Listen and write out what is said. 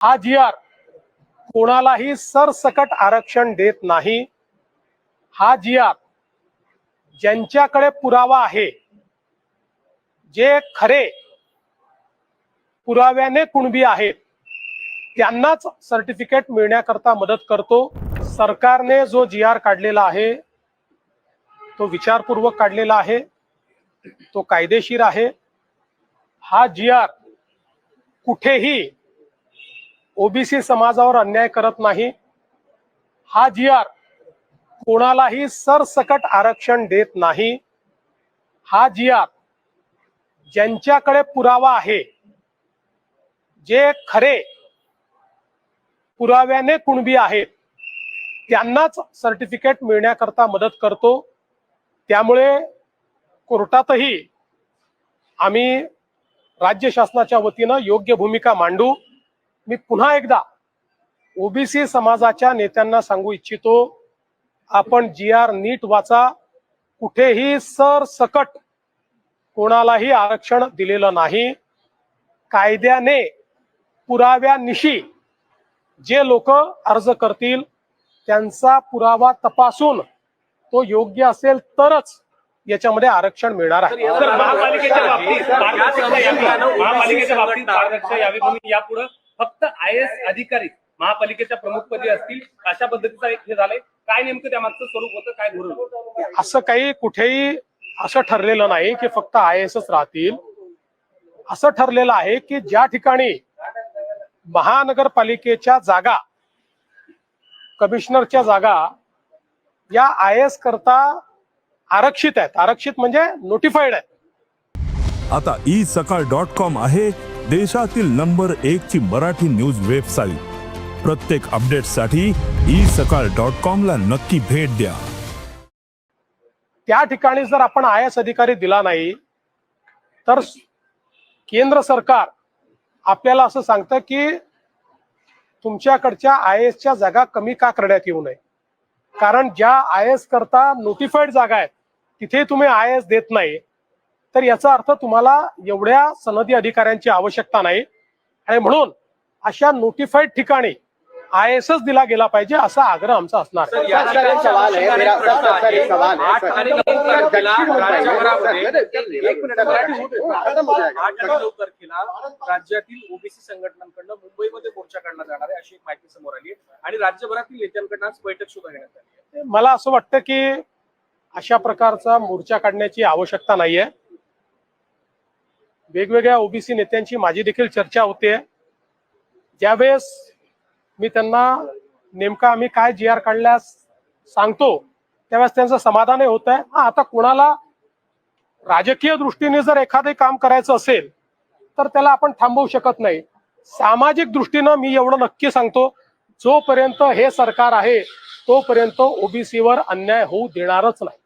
हा जी आर कोणालाही सरसकट आरक्षण देत नाही. हा जी आर ज्यांच्याकडे पुरावा आहे जे खरे पुराव्याने कुणबी आहेत त्यांनाच सर्टिफिकेट मिळण्याकरता मदत करतो. सरकारने जो जी आर काढलेला आहे तो विचारपूर्वक काढलेला आहे तो कायदेशीर आहे. हा जी आर कुठेही ओबीसी समाजावर अन्याय करत नाही. हा जी आर कोणालाही सरसकट आरक्षण देत नाही. हा जी आर ज्यांच्याकडे पुरावा आहे जे खरे पुराव्याने कुणबी आहेत त्यांनाच सर्टिफिकेट मिळण्याकरता मदत करतो. त्यामुळे कोर्टातही आम्ही राज्य शासनाच्या वतीनं योग्य भूमिका मांडू. मी पुन्हा एकदा ओबीसी समाजाच्या नेत्यांना सांगू इच्छितो आपण जी आर नीट वाचा कुठेही सर सकट कोणालाही आरक्षण दिलेलं नाही कायद्याने पुराव्यानिशी जे लोक अर्ज करतील त्यांचा पुरावा तपासून तो योग्य असेल तरच याच्यामध्ये आरक्षण मिळणार आहे महापालिकेच्या बाबतीत महापालिकेच्या बाबतीत यावी म्हणून यापुढे फक्त आय एस अधिकारी महापालिकेच्या प्रमुखपदी असतील अशा पद्धतीचं एक हे झालंय. काय नेमकं त्या मागचं स्वरूप होतं काय धोरण? असं काही कुठेही असं ठरलेलं नाही की फक्त आय एस राहतील. असं ठरलेलं आहे की ज्या ठिकाणी महानगरपालिकेच्या जागा कमिशनरच्या जागा या आय एस करता आरक्षित आहेत. आरक्षित म्हणजे नोटिफाईड आहेत. आता ई सकाळ डॉट कॉम आहे. देशातील नंबर एक ची मराठी न्यूज वेबसाईट. प्रत्येक अपडेटसाठी ई सकाळ डॉट कॉम ला नक्की भेट द्या. त्या ठिकाणी जर आपण आय एस अधिकारी दिला नाही तर केंद्र सरकार आपल्याला असं सांगतं की तुमच्याकडच्या आय एसच्या जागा कमी का करण्यात येऊ नये. कारण ज्या आय एस करता नोटिफाईड जागा आहेत तिथे तुम्ही आय एस देत नाही. तर याचा अर्थ तुम्हाला एवढ्या सनदी अधिकाऱ्यांची आवश्यकता नाही. आणि म्हणून अशा नोटिफाईड ठिकाणी आय एस एस दिला गेला पाहिजे असा आग्रह आमचा असणार. है है हो राज्यातील ओबीसी संघटनांकडनं मुंबईमध्ये मोर्चा काढला जाणार आहे अशी एक माहिती समोर आली आणि राज्यभरातील नेत्यांकडनं आज बैठक सुद्धा घेण्यात आली मला असं वाटतं की अशा प्रकारचा मोर्चा काढण्याची आवश्यकता नाहीये. वेगवेगळ्या ओबीसी नेत्यांची माझी देखील चर्चा होते. ज्यावेळेस मी त्यांना नेमका आम्ही काय जी आर काढल्यास सांगतो त्यावेळेस त्यांचं समाधानही होत आहे हा आता कोणाला राजकीय दृष्टीने जर एखादे काम करायचं असेल तर त्याला आपण थांबवू शकत नाही. सामाजिक दृष्टीनं मी एवढं नक्की सांगतो जोपर्यंत हे सरकार आहे तोपर्यंत ओबीसीवर अन्याय होऊ देणारच नाही.